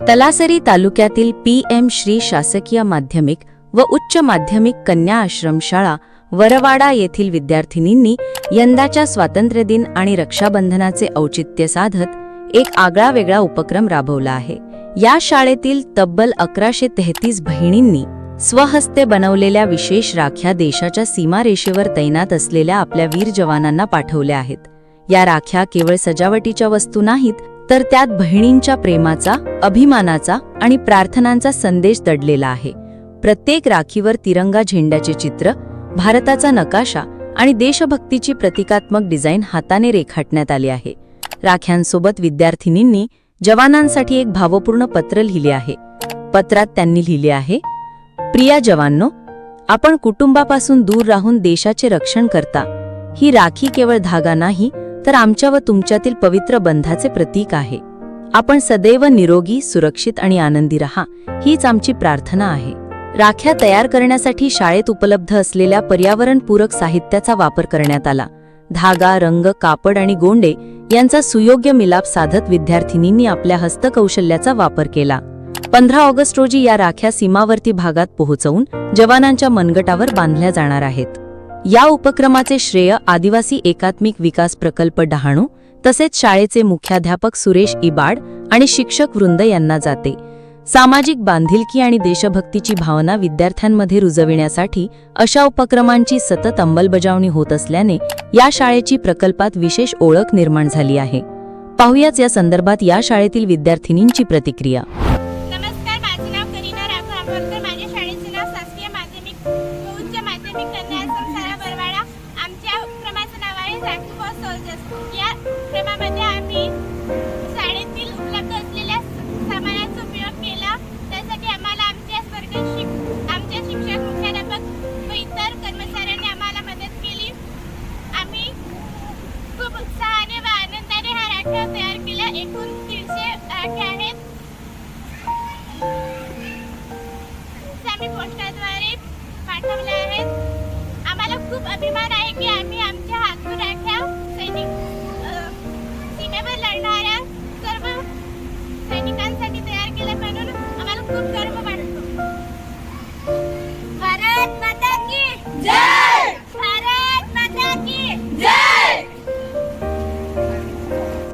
तलासरी तालुक्यातील P M Shri शासकीय माध्यमिक व उच्च माध्यमिक कन्या आश्रमशाळा वरवाडा येथील विद्यार्थिनींनी यंदाच्या स्वातंत्र्यदिन आणि रक्षाबंधनाचे औचित्य साधत एक आगळा वेगळा उपक्रम राबवला आहे. या शाळेतील तब्बल अकराशे तेहतीस बहिणींनी स्वहस्ते बनवलेल्या विशेष राख्या देशाच्या सीमारेषेवर तैनात असलेल्या आपल्या वीर जवानांना पाठवल्या आहेत. या राख्या केवळ सजावटीच्या वस्तू नाहीत तर त्यात बहिणींच्या प्रेमाचा अभिमानाचा आणि प्रार्थनांचा संदेश दडलेला आहे. प्रत्येक राखीवर तिरंगा झेंड्याचे चित्र भारताचा नकाशा आणि देशभक्तीची प्रतिकात्मक डिझाईन हाताने रेखाटण्यात आली आहे. राख्यांसोबत विद्यार्थिनींनी जवानांसाठी एक भावपूर्ण पत्र लिहिले आहे. पत्रात त्यांनी लिहिले आहे प्रिया जवानो आपण कुटुंबापासून दूर राहून देशाचे रक्षण करता. ही राखी केवळ धागा नाही तर आमच्या व तुमच्यातील पवित्र बंधाचे प्रतीक आहे. आपण सदैव निरोगी सुरक्षित आणि आनंदी रहा हीच आमची प्रार्थना आहे. राख्या तयार करण्यासाठी शाळेत उपलब्ध असलेल्या पर्यावरणपूरक साहित्याचा वापर करण्यात आला. धागा रंग कापड आणि गोंडे यांचा सुयोग्य मिलाप साधत विद्यार्थिनींनी आपल्या हस्तकौशल्याचा वापर केला. पंधरा ऑगस्ट रोजी या राख्या सीमावर्ती भागात पोहोचवून जवानांच्या मनगटावर बांधल्या जाणार आहेत. या उपक्रमाचे श्रेय आदिवासी एकात्मिक विकास प्रकल्प डहाणू तसेच शाळेचे मुख्याध्यापक सुरेश इबाड आणि शिक्षक वृंद यांना जाते. सामाजिक बांधिलकी आणि देशभक्तीची भावना विद्यार्थ्यांमध्ये रुजविण्यासाठी अशा उपक्रमांची सतत अंमलबजावणी होत असल्याने या शाळेची प्रकल्पात विशेष ओळख निर्माण झाली आहे. पाहुयाच या संदर्भात या शाळेतील विद्यार्थिनींची प्रतिक्रिया. नमस्कार माझे नाव करीना राघव आंबेडकर माझ्या शाळेचे नाव शासकीय माध्यमिक उच्च माध्यमिक कन्या आमच्या नाव आहे रॅक्ट फॉर सोल्जर्स या उपक्रमामध्ये आम्ही शाळेतील उपलब्ध असलेल्या सामानाचा उपयोग केला. त्यासाठी आम्हाला आमच्या वर्ग शिक आमच्या शिक्षक मुख्याध्यापक व इतर कर्मचाऱ्यांनी आम्हाला मदत केली. आम्ही खूप उत्साहाने व आनंदाने हा राख्या तयार केला. एकूण दीडशे राठे आहेत. आम्ही पोस्टाद्वारे पाठवले खूप अभिमान आहे की आम्ही आमच्या हातून राख्या सैनिक सीमेवर लढणाऱ्या सर्व सैनिकांसाठी तयार केल्या म्हणून आम्हाला खूप गर्व